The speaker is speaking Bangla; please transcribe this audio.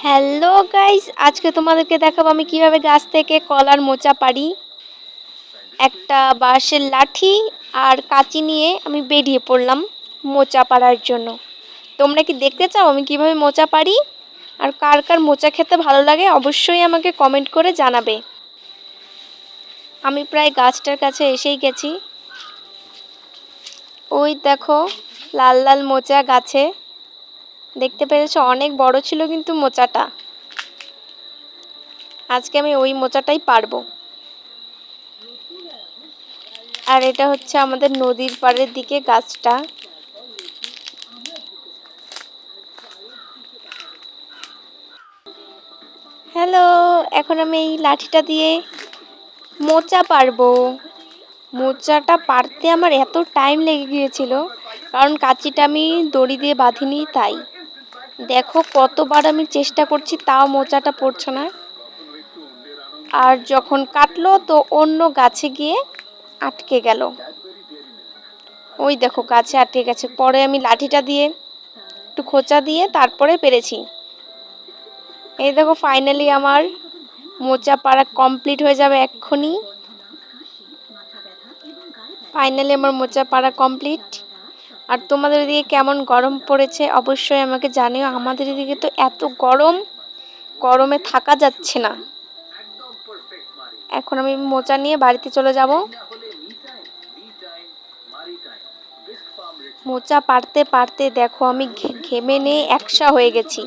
হ্যালো গাইস আজকে তোমাদেরকে দেখাবো আমি কীভাবে গাছ থেকে কলার মোচা পারি একটা বাঁশের লাঠি আর কাঁচি নিয়ে আমি বেরিয়ে পড়লাম মোচা পাড়ার জন্য। তোমরা কি দেখতে চাও আমি কীভাবে মোচা পারি আর কার কার মোচা খেতে ভালো লাগে অবশ্যই আমাকে কমেন্ট করে জানাবে। আমি প্রায় গাছটার কাছে এসেই গেছি। ওই দেখো, লাল লাল মোচা গাছে। দেখতে পেরেছ, অনেক বড় ছিল কিন্তু মোচাটা। আজকে আমি ওই মোচাটাই পারব। আর এটা হচ্ছে আমাদের নদীর পাড়ের দিকে গাছটা। হ্যালো, এখন আমি এই লাঠিটা দিয়ে মোচা পারব। মোচাটা পারতে আমার এত টাইম লেগে গিয়েছিল, কারণ কাঁচিটা আমি দড়ি দিয়ে বাঁধিনি তাই। দেখো, কতবার আমি চেষ্টা করছি, তাও মোচাটা পড়ছে না। আর যখন কাটলো, তো অন্য গাছে গিয়ে আটকে গেল। ওই দেখো, গাছে আটকে গেছে। পরে আমি লাঠিটা দিয়ে, একটু খোঁচা দিয়ে তারপরে পেরেছি। এই দেখো ফাইনালি আমার মোচা পাড়া কমপ্লিট হয়ে যাবে এক্ষুনি। ফাইনালি আমার মোচা পাড়া কমপ্লিট আর তোমাদের এদিকে কেমন গরম পড়েছে অবশ্যই আমাকে জানিও। আমাদের এদিকে তো এত গরম, গরমে থাকা যাচ্ছে না। এখন আমি মোচা নিয়ে বাড়িতে চলে যাব। মোচা পারতে পারতে দেখো আমি ঘেমে নিয়ে একসা হয়ে গেছি।